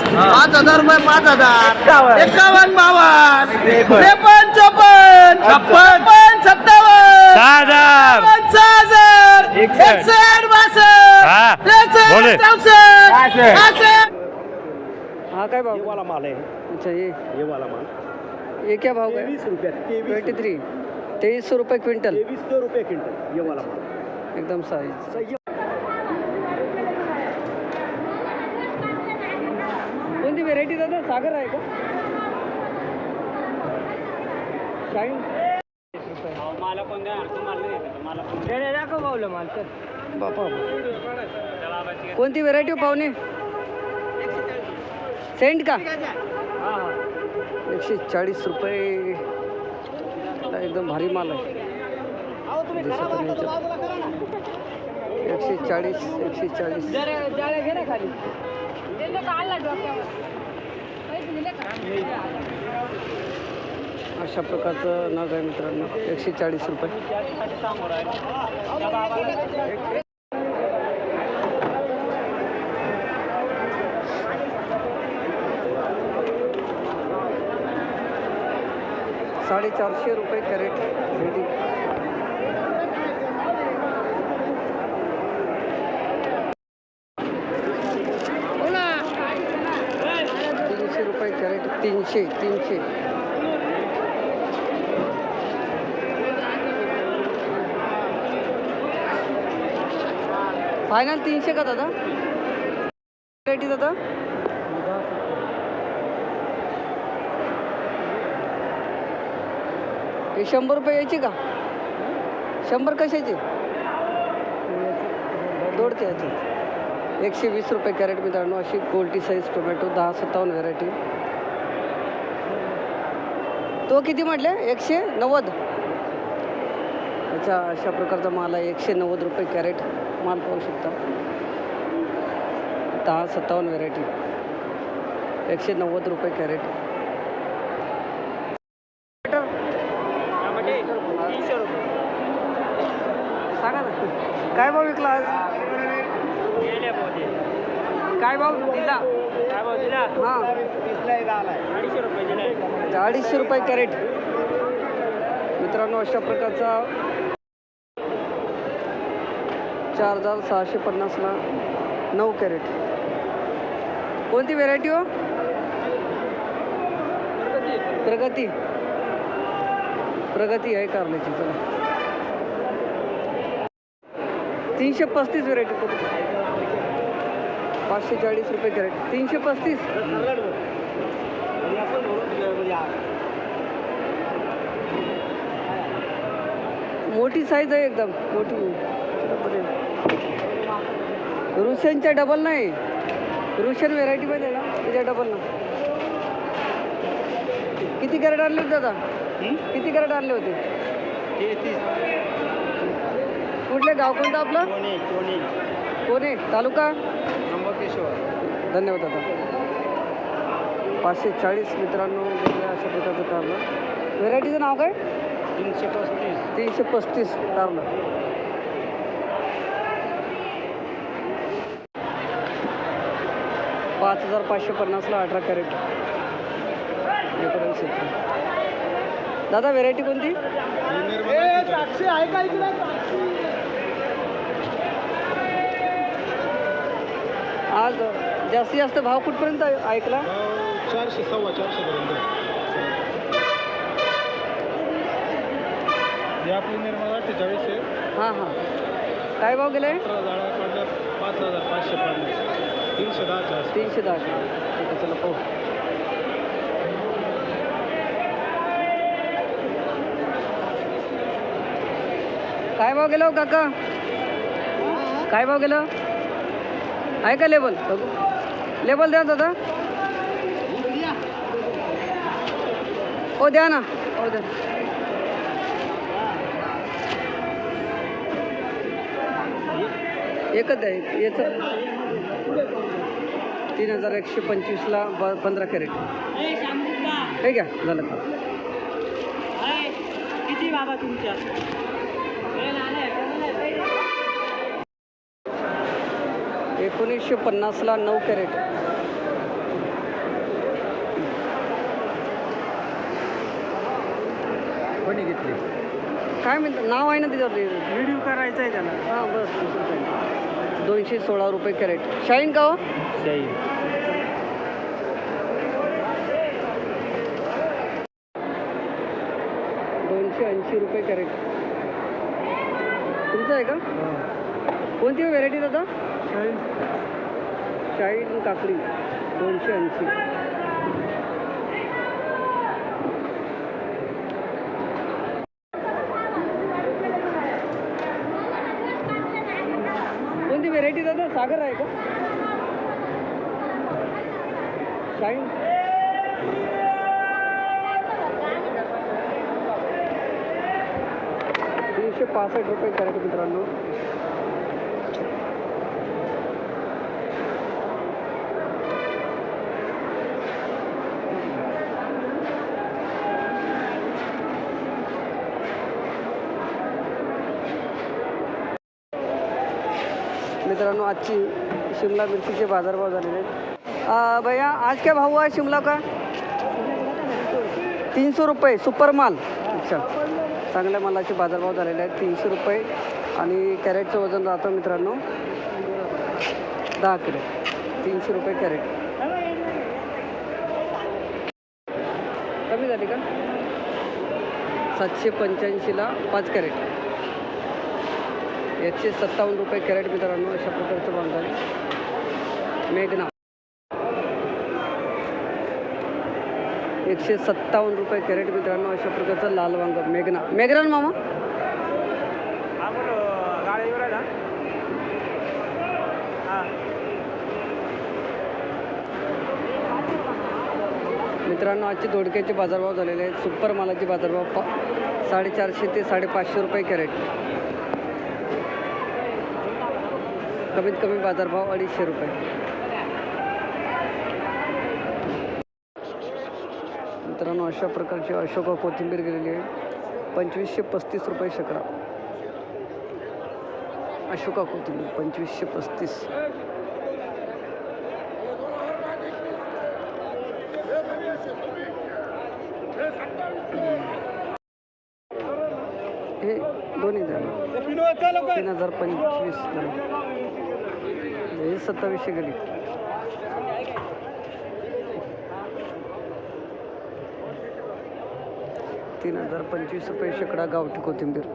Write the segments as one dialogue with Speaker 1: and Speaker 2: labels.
Speaker 1: पस्तीस पाच हजार रुपये पाच हजार.
Speaker 2: एकावन्न.
Speaker 1: एकावन्न बावन्न
Speaker 2: त्रेपन्न.
Speaker 1: त्रेपन्न चोपन्न. छप्पन सत्तावन्न
Speaker 3: सहा हजार.
Speaker 1: सहा हजार.
Speaker 2: एकसष्ट.
Speaker 1: एकसष्ट बासष्ट.
Speaker 3: हा.
Speaker 1: त्रेसष्ट,
Speaker 3: बोले.
Speaker 1: चौसष्ट.
Speaker 2: पासष्ट.
Speaker 1: पासष्ट.
Speaker 4: हा काय भाव?
Speaker 2: वाला माल है
Speaker 4: अच्छा ये.
Speaker 2: ये वाला माल.
Speaker 4: ये क्या भाव है
Speaker 2: रुपया
Speaker 4: ट्वेंटी थ्री तेईस सौ रुपये क्विंटल.
Speaker 2: तेईस सौ रुपये क्विंटल. ये वाला माल.
Speaker 4: एकदम साईज
Speaker 2: सही
Speaker 4: कोणती व्हेरायटी दादा सागर आहे का? शाईन बापा. कोणती व्हेरायटी पाहुणे? सेंट का? एकशे चाळीस रुपये. एकदम भारी माल आहे. एकशे चाळीस एकशे चाळीस. अशा प्रकारचं नग आहे मित्रांनो. एकशे चाळीस रुपये. साडेचारशे रुपये कॅरेट भेंडी तीनशे रुपये कॅरेट तीनशे तीनशे. फायनल तीनशे का दादा? व्हरायटी दादा? हे शंभर रुपये यायची का? शंभर कशाचे? दोडते याची. एकशे वीस रुपये कॅरेट मित्रांनो अशी गोल्टी साईज टोमॅटो दहा सत्तावन्न व्हेरायटी तो किती म्हटले? एकशे नव्वद? अच्छा अशा प्रकारचा माल आहे. एकशे नव्वद रुपये कॅरेट माल पाहू शकता. दहा सत्तावन्न व्हेरायटी. एकशे नव्वद रुपये कॅरेट. सांगा ना. काय भाव विकला आज? काय भाव? दिला हां. अडीचशे रुपये कॅरेट. मित्रांनो अशा प्रकारचा चार हजार सहाशे पन्नासला नऊ कॅरेट. कोणती व्हेरायटी हो? प्रगती. प्रगती. आहे कारल्याची चला. तीनशे पस्तीस व्हेरायटी पाचशे चाळीस रुपये कॅरेट. तीनशे पस्तीस. मोठी साईज आहे एकदम. मोठी. रुशनच्या डबल नाही. रुशन व्हेरायटीमध्ये आहे ना त्याच्या डबल ना. किती कॅरेट आणले होते दादा? किती कॅरेट आणले होते? कुठले गाव कोणतं आपलं? कोणे? तालुका? धन्यवाद दादा. पाचशे चाळीस मित्रांनो अशा प्रकारचं कारलं व्हेरायटीचं नाव काय?
Speaker 2: तीनशे पस्तीस.
Speaker 4: तीनशे पस्तीस कारलं पाच हजार पाचशे पन्नासला अठरा कॅरेट. दादा व्हेरायटी कोणती? आज जास्तीत जास्त भाव कुठपर्यंत ऐकला?
Speaker 2: चारशे सव्वा चारशे पर्यंत. हे आपली निर्मळ अठ्ठेचाळीस आहे
Speaker 4: हां हां. काय भाव गेले
Speaker 2: पाच हजार पाचशे पन्नास तीनशे दहाच्या आसपास.
Speaker 4: तीनशे दहा ठीक आहे चला पाहू. काय भाव गेला हो काका? काय भाव गेलं? आहे का लेबल? बघू. लेबल द्या दादा. हो द्या ना. हो द्या एकच आहे. याच तीन हजार एकशे पंचवीसला ब पंधरा कॅरेट. हे घ्या झालं.
Speaker 1: किती बाबा तुमच्या?
Speaker 4: एकोणीसशे पन्नासला नऊ कॅरेट.
Speaker 2: कोणी घेतली?
Speaker 4: काय म्हणतात नाव आहे ना तिच्यावर
Speaker 1: व्हिडिओ करायचा आहे त्याला.
Speaker 4: हां बस दोनशे सोळा रुपये कॅरेट. शाईन का हो? शाईन दोनशे ऐंशी रुपये कॅरेट. तुमचं आहे का? कोणती व्हेरायटी दादा? शाईन काकडी दोनशे ऐंशी. कोणती व्हेरायटी दादा? सागर आहे का? शाईन तीनशे पासष्ट रुपये कॅरेट मित्रांनो. मित्रांनो आजची शिमला मिरचीचे बाजारभाव झालेले आहेत. भैया आज क्या भाव आहे शिमला का तीनशे रुपये सुपर माल. अच्छा. चांगल्या मालाचे बाजारभाव झालेले आहेत तीनशे रुपये. आणि कॅरेटचं वजन राहतं मित्रांनो दहा किलो. तीनशे रुपये कॅरेट. कमी झाली का? सातशे पंच्याऐंशीला पाच कॅरेट. एकशे सत्तावन्न रुपये कॅरेट मित्रांनो अशा प्रकारचं भाव मेघना एकशे सत्तावन्न रुपये कॅरेट मित्रांनो अशा प्रकारचं लाल वांग. मेघना मेघना मामा. मित्रांनो आजचे दोडक्याचे बाजारभाव झालेले आहेत. सुपर मालाचे बाजारभाव पा साडेचारशे ते साडेपाचशे रुपये कॅरेट. कमीत कमी बाजारभाव अडीचशे रुपये. मित्रांनो अशा प्रकारची अशोका कोथिंबीर गेलेली आहे. पंचवीसशे पस्तीस रुपये शकरा अशोका कोथिंबीर पंचवीसशे पस्तीस. हे दोन्ही द्या. तीन हजार पंचवीस. झाले. सत्तावीसशे गली. तीन हजार पंचवीस रुपये शेकडा गावठी कोथिंबीर.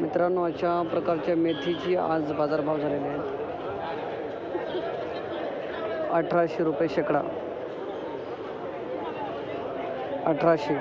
Speaker 4: मित्रांनो अशा प्रकारच्या मेथीची आज बाजारभाव झालेले आहेत. अठराशे रुपये शेकडा. अठराशे.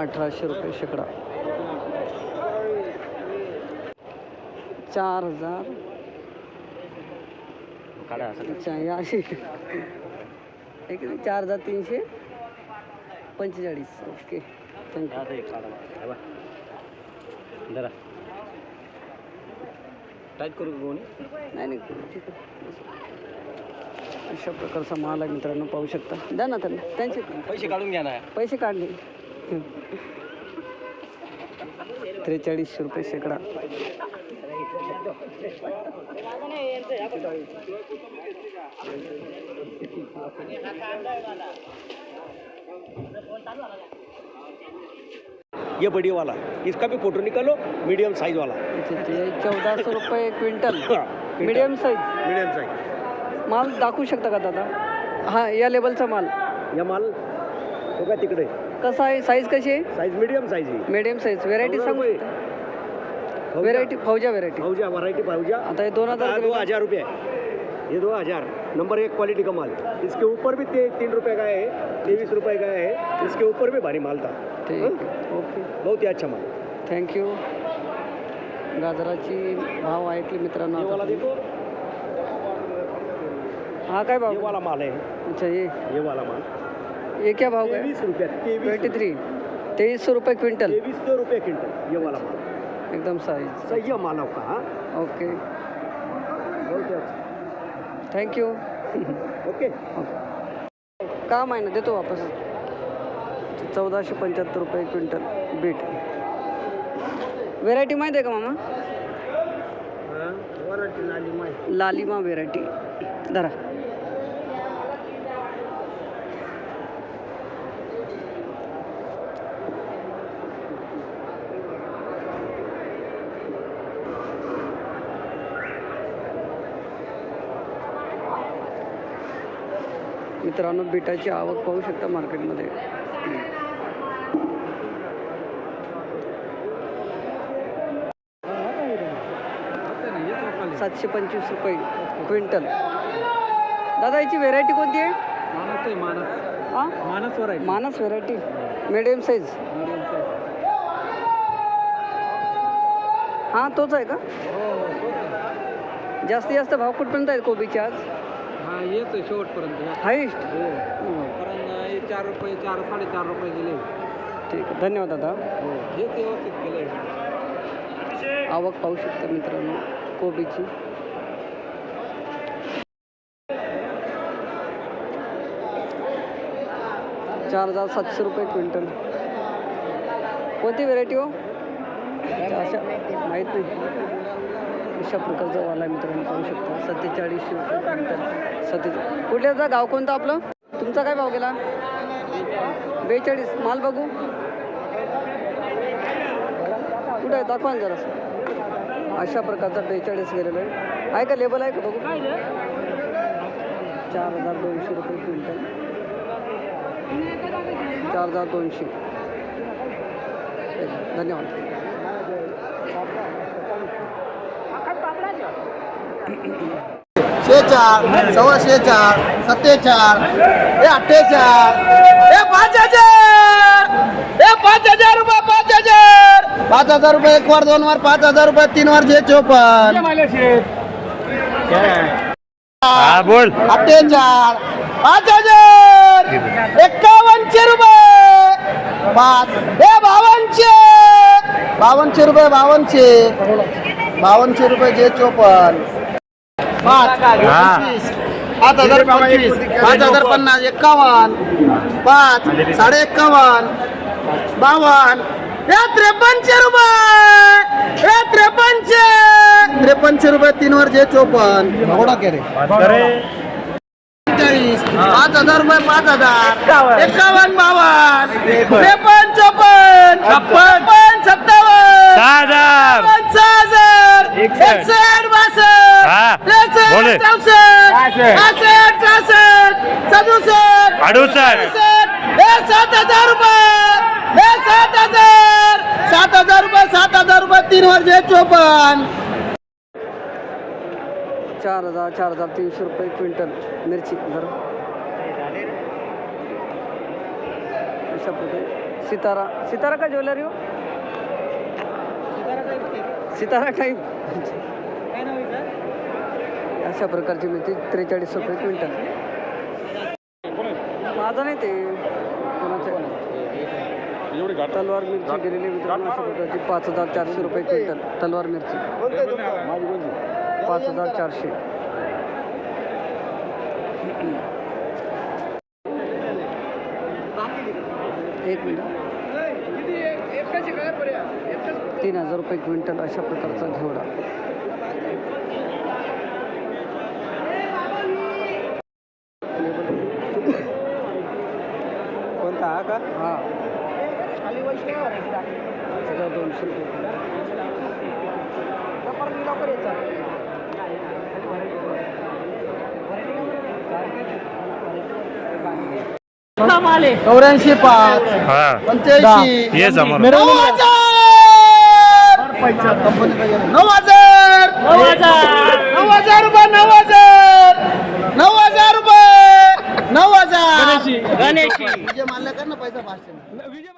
Speaker 4: अठराशे रुपये शेकडा. चार हजार. अशी चार हजार तीनशे पंचेचाळीस. ओके थँक्यू
Speaker 2: टाईट करू कोणी?
Speaker 4: नाही नाही. ठीक आहे अशा प्रकारचा माल आहे मित्रांनो पाहू शकता. द्या ना त्यांना. त्यांचे
Speaker 2: पैसे काढून घ्या ना.
Speaker 4: पैसे काढले. त्रेचाळीसशे रुपये शेकडा.
Speaker 2: ये बड़ी वाला। इसका भी फोटो निकालो मीडियम साइज वाला।
Speaker 4: अच्छा अच्छा हे चौदा सौ रुपये quintal. Medium size
Speaker 2: medium size
Speaker 4: माल दाखवू शकता का दादा? हां या लेबलचा माल.
Speaker 2: या माल तो का तिकडे.
Speaker 4: कसा आहे? साईज कशी आहे?
Speaker 2: साइज मीडियम साइज आहे.
Speaker 4: मीडियम साईज व्हेरायटी सांगू व्हेरायटी फौजा व्हेरायटी
Speaker 2: भाऊजा वैरायटी भाऊजा
Speaker 4: आता हे दोन हजार
Speaker 2: रुपये ये दो हज़ार। नंबर एक क्वालिटी का माल। इसके ऊपर भी तीन रुपए का है तेईस रुपये का है। इसके ऊपर भी भारी माल था।
Speaker 4: ठीक ओके।
Speaker 2: बहुत ही अच्छा माल।
Speaker 4: थँक्यू गाजराची भाव ऐकले मित्रांनो
Speaker 2: ये वाला
Speaker 4: आता.
Speaker 2: देखो।
Speaker 4: हा काय
Speaker 2: ये
Speaker 4: भाव
Speaker 2: वाला माल है
Speaker 4: अच्छा ये।
Speaker 2: ये वाला माल।
Speaker 4: ये क्या भाव है
Speaker 2: तेईस रुपये
Speaker 4: ट्वेंटी
Speaker 2: तेईस
Speaker 4: थ्री तेईस सौ रुपये क्विंटल.
Speaker 2: तेईस सौ रुपये क्विंटल ये वाला माल।
Speaker 4: एकदम
Speaker 2: सही है माल आपका हाँ?
Speaker 4: ओके.
Speaker 2: ही अच्छा
Speaker 4: थँक्यू
Speaker 2: ओके
Speaker 4: काम आहे ना देतो वापस. चौदाशे पंच्याहत्तर रुपये क्विंटल बीट. व्हेरायटी माहीत आहे का मामा? लालिमा व्हेरायटी धरा. मित्रांनो बिटाची आवक पाहू शकता मार्केटमध्ये. सातशे पंचवीस रुपये क्विंटल. दादा याची व्हेरायटी कोणती आहे?
Speaker 1: मानस आहे मानस.
Speaker 4: हां? व्हेरायटी मिडियम साईज हां तोच आहे का? जास्तीत जास्त भाव कुठपर्यंत आहे कोबीचे आज?
Speaker 1: हा आहे शेवटपर्यंत
Speaker 4: हायेस्ट
Speaker 1: कारण हे। चार रुपये चार साडेचार रुपये गेले
Speaker 4: ठीक आहे धन्यवाद दादा।
Speaker 1: हेच व्यवस्थित गेले
Speaker 4: आवक पाहू शकता मित्रांनो कोबीची। चार हज़ार सातशे रुपये क्विंटल। कोणती व्हेरायटी हो? अशा माहीत नाही. अशा प्रकारचा वाला आहे मित्रांनो पाहू शकता. सत्तेचाळीसशे रुपये सत्ते कुठल्याचा गाव कोणतं आपलं? तुमचा काय भाव गेला? बेचाळीस. माल बघू. कुठं आहे? दाखवा जरा अशा प्रकारचा बेचाळीस गेलेला आहे. आहे का लेबल? आहे का? बघू. चार हजार दोनशे रुपये क्विंटल. चार हजार दोनशे. धन्यवाद.
Speaker 3: शेचाळ सव्वाशे चार सत्तेचाळ हे अठ्ठेचाळ हे पाच हजार हे पाच हजार रुपये पाच हजार. पाच हजार रुपये एक वर दोन वर पाच हजार रुपये तीन वर जे चोपन
Speaker 5: बोल.
Speaker 3: अठ्ठेचाळ पाच हजार. एक्कावनशे रुपये. पाच हे बावनशे बावनशे रुपये बावनशे बावनशे रुपये जे चोपन पाच पंचवीस पाच हजार पंचवीस पाच हजार पन्नास एक्कावन्न पाच साडे एक्कावन्न बावन्न. हे त्रेपन्नशे रुपये! हे त्रेपन्नशे! त्रेपन्नशे रुपये तीन वर जे चोपन्न. थोडा के रे पंचेचाळीस पाच हजार रुपये पाच हजार. एकावन्न. बावन्न. त्रेपन्न. चोपन्न. छप्पन सत्तावन्न सहा हजार. बासष्ट
Speaker 5: बोले.
Speaker 3: पासष्ट सदुसष्ट
Speaker 5: अडुसष्ट
Speaker 3: हे सात हजार रुपये. हे सात हजार. सात हजार रुपये सात हजार रुपये तीन वर्ष चोपन्न.
Speaker 4: चार हजार चार हजार तीनशे रुपये क्विंटल मिरची. अशा प्रकारे. सितारा सितारा का ज्वेलरी हो? सितारा काही? अशा प्रकारची मिरची त्रेचाळीस रुपये क्विंटल माझं नाही ते. तलवार मिरची गेलेली मित्रांनो अशा प्रकारची पाच हजार चारशे रुपये क्विंटल. तलवार मिरची. पाच हजार चारशे. एक मिनिट. तीन हजार रुपये क्विंटल अशा प्रकारचा घेवडा.
Speaker 1: कोणता हा का?
Speaker 4: हा. हजार दोनशे रुपये
Speaker 3: चौऱ्याऐंशी पाच.
Speaker 5: हा.
Speaker 3: पंच्याऐंशी. नऊ हजार नऊ हजार नऊ हजार. नऊ हजार रुपये नऊ हजार नऊ हजार रुपये. नऊ हजार गणेशी मानलं कर ना पैसा पाचशे